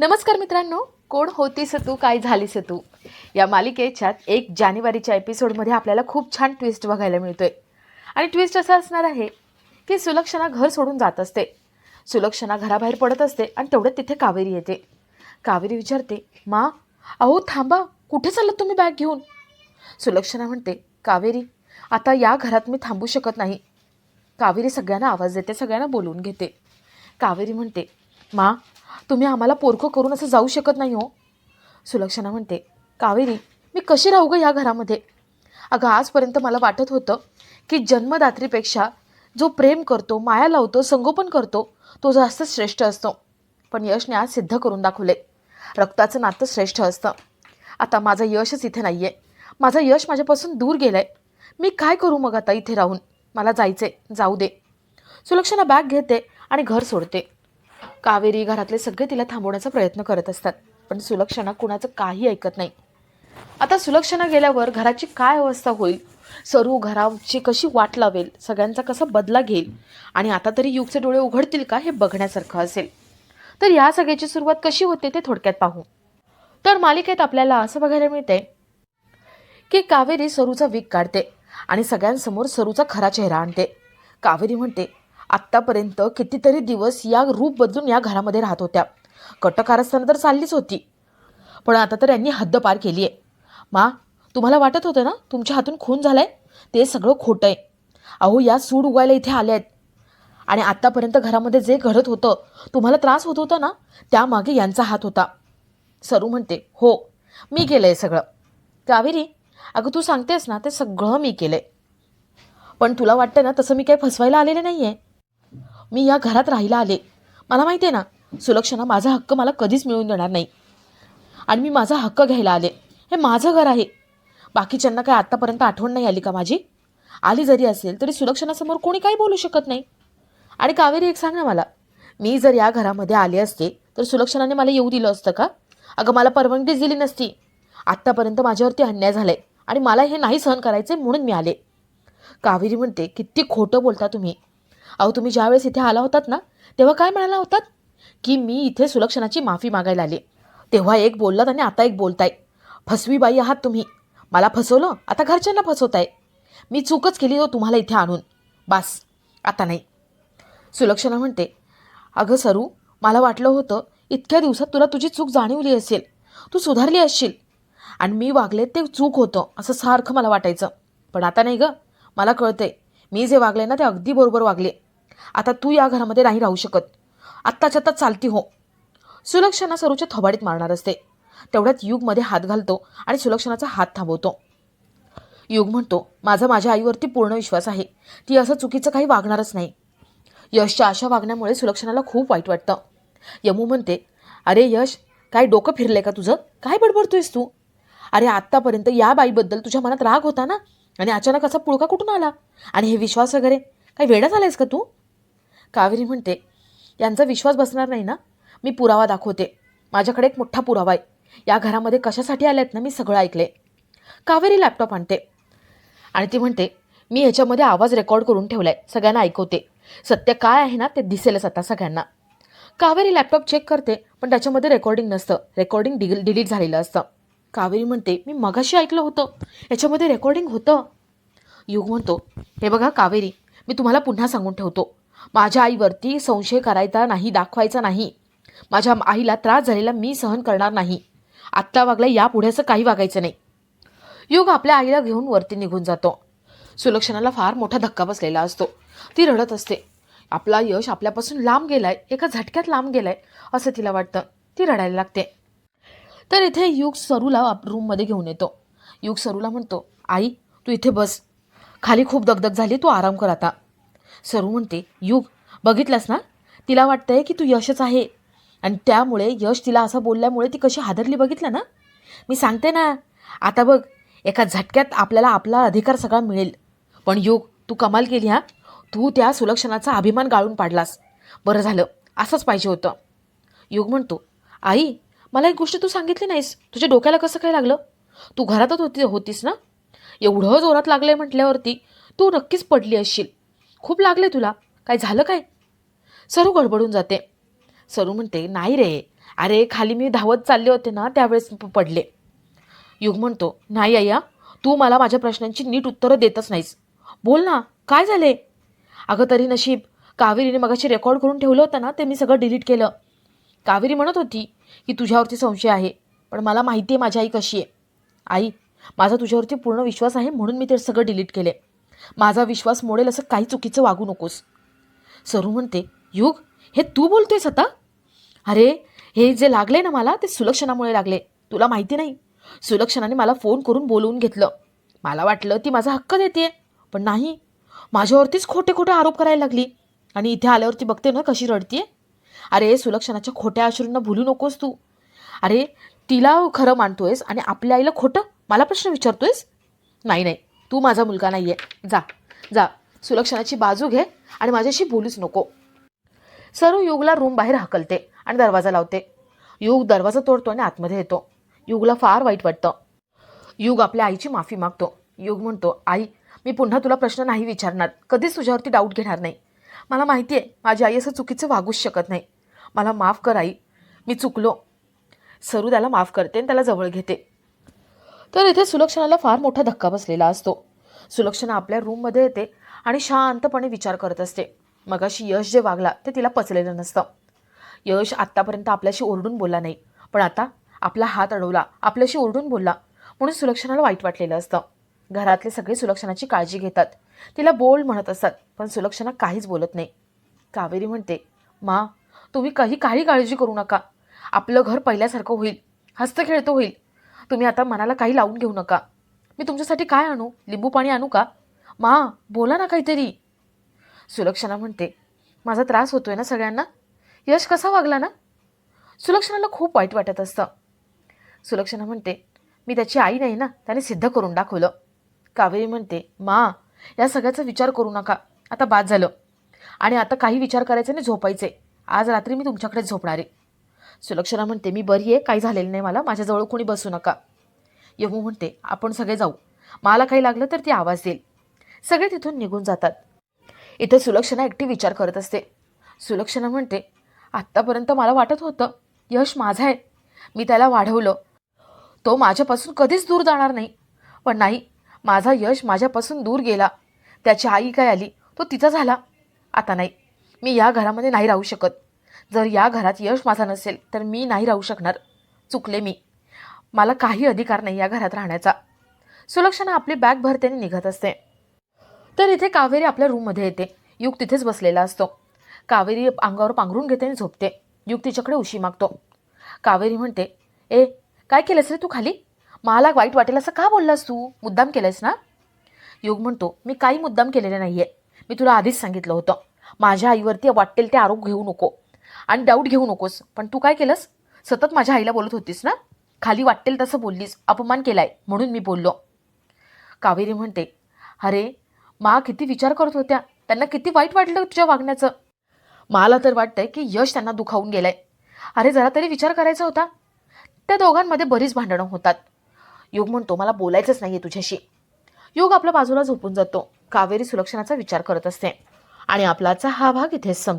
नमस्कार मित्रांनो. कोण होतीस तू? काय झालीस तू? या मालिकेच्या एक जानेवारीच्या एपिसोडमध्ये आपल्याला खूप छान ट्विस्ट बघायला मिळतोय. आणि ट्विस्ट असा असणार आहे की सुलक्षणा घर सोडून जात असते. सुलक्षणा घराबाहेर पडत असते आणि तेवढ्यात तिथे कावेरी येते. कावेरी विचारते मा अहो थांबा. कुठे चाललं तुम्ही बॅग घेऊन? सुलक्षणा म्हणते कावेरी आता या घरात मी थांबू शकत नाही. कावेरी सगळ्यांना आवाज देते सगळ्यांना बोलवून घेते. कावेरी म्हणते मा तुम्ही आम्हाला पोरखं करून असं जाऊ शकत नाही हो. सुलक्षणा म्हणते कावेरी मी कशी राहू गं या घरामध्ये? अगं आजपर्यंत मला वाटत होतं की जन्मदात्रीपेक्षा जो प्रेम करतो माया लावतो संगोपन करतो तो जास्त श्रेष्ठ असतो. पण यशने आज सिद्ध करून दाखवले. रक्ताचं नातं श्रेष्ठ असतं. आता माझं यशच इथे नाही आहे माझं यश माझ्यापासून दूर गेलं आहे मी काय करू मग आता इथे राहून? मला जायचे जाऊ दे. सुलक्षणा बॅग घेते आणि घर सोडते. कावेरी घरातले सगळे तिला थांबवण्याचा प्रयत्न करत असतात. पण सुलक्षणा कुणाचं काही ऐकत नाही. आता सुलक्षणा गेल्यावर घराची काय अवस्था होईल? सरू घराची कशी वाट लावेल? सगळ्यांचा कसा बदला घेईल? आणि आता तरी युगचे डोळे उघडतील का हे बघण्यासारखं असेल? तर या सगळ्याची सुरुवात कशी होते ते थोडक्यात पाहू. तर मालिकेत आपल्याला असं बघायला मिळते की कावेरी सरूचा वीक काढते आणि सगळ्यांसमोर सरूचा खरा चेहरा आणते. कावेरी म्हणते आत्तापर्यंत कितीतरी दिवस या रूप बदलून या घरामध्ये राहत होत्या. कटकारस्थानं तर चाललीच होती. पण आता तर यांनी हद्द पार केली आहे. मा तुम्हाला वाटत होतं ना तुमच्या हातून खून झालाय? ते सगळं खोटं आहे. अहो या सूड उगायला इथे आल्या आहेत. आणि आत्तापर्यंत घरामध्ये जे घडत होतं तुम्हाला त्रास होत होता ना? त्यामागे यांचा हात होता. सरू म्हणते हो मी केलं आहे सगळं. कावेरी अगं तू सांगतेस ना ते सगळं मी केलं आहे पण तुला वाटतं ना तसं मी काही फसवायला आलेलं नाही आहे मी या घरात राहायला आले. मला माहिती आहे ना सुलक्षणा माझा हक्क मला कधीच मिळून देणार नाही. आणि मी माझा हक्क घ्यायला आले. हे माझं घर आहे. बाकीच्यांना काय आत्तापर्यंत आठवण नाही आली का माझी? आली जरी असेल तरी सुलक्षणासमोर कोणी काही बोलू शकत नाही. आणि कावेरी एक सांग ना मला. मी जर या घरामध्ये आले असते तर सुलक्षणाने मला येऊ दिलं असतं का? अगं मला परवानगीच दिली नसती. आत्तापर्यंत माझ्यावरती अन्याय झालाय आणि मला हे नाही सहन करायचे म्हणून मी आले. कावेरी म्हणते किती खोटं बोलता तुम्ही. अहो तुम्ही ज्यावेळेस इथे आला होतात ना तेव्हा काय म्हणाला होतात? की मी इथे सुलक्षणाची माफी मागायला आले. तेव्हा एक बोललात आणि आता एक बोलताय. फसवी बाई आहात तुम्ही. मला फसवलं आता घरच्यांना फसवताय. मी चूकच केली हो तुम्हाला इथे आणून. बास आता नाही. सुलक्षणा म्हणते अगं सरू मला वाटलं होतं इतक्या दिवसात तुला तुझी चूक जाणीवली असेल. तू सुधारली असशील. आणि मी वागले ते चूक होतं असं सारखं मला वाटायचं. पण आता नाही गं मला कळतंय. मी जे वागले ना ते अगदी बरोबर वागले. आता तू या घरामध्ये नाही राहू शकत. आत्ताच्या आत्ता चालती हो. सुलक्षणा सरूच्या थोबाडीत मारणार असते. तेवढ्यात युगमध्ये हात घालतो आणि सुलक्षणाचा हात थांबवतो. युग म्हणतो माझा माझ्या आईवरती पूर्ण विश्वास आहे. ती असं चुकीचं काही वागणारच नाही. यशच्या अशा वागण्यामुळे सुलक्षणाला खूप वाईट वाटतं. यमू म्हणते अरे यश काय डोकं फिरलंय का तुझं? काय बडबडतोयस तू? अरे आत्तापर्यंत या बाईबद्दल तुझ्या मनात राग होता ना? आणि अचानक असा पुळका कुठून आला? आणि हे विश्वास वगैरे काय वेडा झालायस का तू? कावेरी म्हणते यांचा विश्वास बसणार नाही ना? मी पुरावा दाखवते. माझ्याकडे एक मोठा पुरावा आहे. या घरामध्ये कशासाठी आल्यात ना मी सगळं ऐकले. कावेरी लॅपटॉप आणते. आणि ती म्हणते मी ह्याच्यामध्ये आवाज रेकॉर्ड करून ठेवला आहे सगळ्यांना ऐकवते. सत्य काय आहे ना ते दिसेलच आता सगळ्यांना. कावेरी लॅपटॉप चेक करते पण त्याच्यामध्ये रेकॉर्डिंग नसतं. रेकॉर्डिंग डि डिलीट झालेलं असतं. कावेरी म्हणते मी मगाशी ऐकलं होतं. याच्यामध्ये रेकॉर्डिंग होतं. युग म्हणतो हे बघा कावेरी मी तुम्हाला पुन्हा सांगून ठेवतो. माझ्या आईवरती संशय करायचा नाही दाखवायचा नाही. माझ्या आईला त्रास झालेला मी सहन करणार नाही. आत्ता वागला यापुढे असं काही वागायचं नाही. युग आपल्या आईला घेऊन वरती निघून जातो. सुलक्षणाला फार मोठा धक्का बसलेला असतो. ती रडत असते. आपला यश आपल्यापासून लांब गेलाय एका झटक्यात लांब गेलाय असं तिला वाटतं. ती रडायला लागते. तर इथे युग सरूला आप- रूममध्ये घेऊन येतो. युग सरूला म्हणतो आई तू इथे बस. खाली खूप दगदग झाली तू आराम कर आता. सरू म्हणते युग बघितलंस ना? तिला वाटतंय की तू यशच आहे. आणि त्यामुळे यश तिला असं बोलल्यामुळे ती कशी हादरली बघितलं ना? मी सांगते ना. आता बघ एका झटक्यात आपल्याला आपला अधिकार सगळा मिळेल. पण युग तू कमाल केली हा. तू त्या सुलक्षणाचा अभिमान गाळून पाडलास. बरं झालं असंच पाहिजे होतं. युग म्हणतो आई मला एक गोष्ट तू सांगितली नाहीस. तुझ्या डोक्याला कसं काय लागलं? तू घरातच होती होतीस ना? एवढं जोरात लागलंय म्हटल्यावरती तू नक्कीच पडली असशील. खूप लागले तुला. काय झालं काय? सरू गडबडून जाते. सरू म्हणते नाही रे. अरे खाली मी धावत चालले होते ना त्यावेळेस पडले. युग म्हणतो नाही अय्या तू मला माझ्या प्रश्नांची नीट उत्तरं देतच नाहीस. बोल ना काय झाले अगं तरी नशीब. कावेरीने मगाशी रेकॉर्ड करून ठेवलं होतं ना ते मी सगळं डिलीट केलं. कावेरी म्हणत होती की तुझ्यावरती संशय आहे पण मला माहिती आहे माझी आई कशी आहे. आई माझा तुझ्यावरती पूर्ण विश्वास आहे म्हणून मी ते सगळं डिलीट केले माझा विश्वास मोडेल असं काही चुकीचं वागू नकोस. सरू म्हणते युग हे तू बोलतोयस आता? अरे हे जे लागले ना मला ते सुलक्षणामुळे लागले तुला माहिती नाही. सुलक्षणाने मला फोन करून बोलवून घेतलं. मला वाटलं ती माझा हक्क देते पण नाही. माझ्यावरतीच खोटे खोटे आरोप करायला लागली. आणि इथे आल्यावरती बघते ना कशी रडतीये. अरे सुलक्षणाच्या खोट्या अश्रूंना भुलू नकोस तू. अरे तिला खरं मानतोयस आणि आपल्या आईला खोटं? मला प्रश्न विचारतोयस? नाही नाही. तू माझा मुलगा नाही आहे जा. जा. सुलक्षणाची बाजू घे आणि माझ्याशी बोलूच नको. सर्व युगला रूम बाहेर हकलते आणि दरवाजा लावते. युग दरवाजा तोडतो आणि आतमध्ये येतो. युगला फार वाईट वाटतं. युग आपल्या आईची माफी मागतो. युग म्हणतो आई मी पुन्हा तुला प्रश्न नाही विचारणार. कधीच तुझ्यावरती डाऊट घेणार नाही. मला माहिती आहे माझी आई असं चुकीचं वागूच शकत नाही. मला माफ कर आई. मी चुकलो. सरू त्याला माफ करते आणि त्याला जवळ घेते. तर इथे सुलक्षणाला फार मोठा धक्का बसलेला असतो. सुलक्षणा आपल्या रूममध्ये येते आणि शांतपणे विचार करत असते. मगाशी यश जे वागला ते तिला पचलेलं नसतं. यश आत्तापर्यंत आपल्याशी ओरडून बोलला नाही पण आता आपला हात अडवला आपल्याशी ओरडून बोलला म्हणून सुलक्षणाला वाईट वाटलेलं असतं. घरातले सगळे सुलक्षणाची काळजी घेतात. तिला बोल म्हणत असतात पण सुलक्षणा काहीच बोलत नाही. कावेरी म्हणते मा तुम्ही काही काही काळजी करू नका. आपलं घर पहिल्यासारखं होईल. हस्तखेळतं होईल. तुम्ही आता मनाला काही लावून घेऊ नका. मी तुमच्यासाठी काय आणू? लिंबू पाणी आणू का? मा बोला ना काहीतरी. सुलक्षणा म्हणते माझा त्रास होतोय ना सगळ्यांना? यश कसा वागला ना? सुलक्षणाला खूप वाईट वाटत असतं. सुलक्षणा म्हणते मी त्याची आई नाही ना त्याने सिद्ध करून दाखवलं. कावेरी म्हणते मा या सगळ्याचा विचार करू नका. आता बाद झालं. आणि आता काही विचार करायचे आणि झोपायचे. आज रात्री मी तुमच्याकडे झोपणार. आहे सुलक्षणा म्हणते मी बरी आहे काही झालेलं नाही मला माझ्याजवळ कोणी बसू नका. यमू म्हणते आपण सगळे जाऊ. मला काही लागलं तर ती आवाज देईल. सगळे तिथून निघून जातात. इथे सुलक्षणा एकटी विचार करत असते. सुलक्षणा म्हणते आत्तापर्यंत मला वाटत होतं यश माझा आहे. मी त्याला वाढवलं. तो माझ्यापासून कधीच दूर जाणार नाही. पण नाही माझा यश माझ्यापासून दूर गेला. त्याची आई काय आली तो तिचा झाला. आता नाही. मी या घरामध्ये नाही राहू शकत. जर या घरात यश माझा नसेल तर मी नाही राहू शकणार. चुकले मी. मला काही अधिकार नाही या घरात राहण्याचा. सुलक्षणा आपली बॅग भरते आणि निघत असते. तर इथे कावेरी आपल्या रूममध्ये येते. युग तिथेच बसलेला असतो. कावेरी अंगावर पांघरून घेते आणि झोपते. युग तिच्याकडे उशी मागतो. कावेरी म्हणते ए काय केलंस रे तू खाली? मला वाईट वाटेल असं का बोललास तू? मुद्दाम केलंयस ना? युग म्हणतो मी काही मुद्दाम केलेले नाही आहे मी तुला आधीच सांगितलं होतं. माझ्या आईवरती वाटेल ते आरोप घेऊ नको. आणि डाऊट घेऊ नकोस. पण तू काय केलंस? सतत माझ्या आईला बोलत होतीस ना? खाली वाटेल तसं बोललीस अपमान केलाय म्हणून मी बोललो. कावेरी म्हणते अरे मा किती विचार करत होत्या. त्यांना किती वाईट वाटलं तुझ्या वागण्याचं. मला तर वाटतंय की यश त्यांना दुखावून गेलंय. अरे जरा तरी विचार करायचा होता. त्या दोघांमध्ये बरीच भांडणं होतात. योग म्हणतो मला बोलायचंच नाहीये तुझ्याशी. योग आपल्या बाजूला झोपून जातो. कावेरी सुलक्षणाचा विचार करत असते. आणि आपलाचा हा भाग इथे संप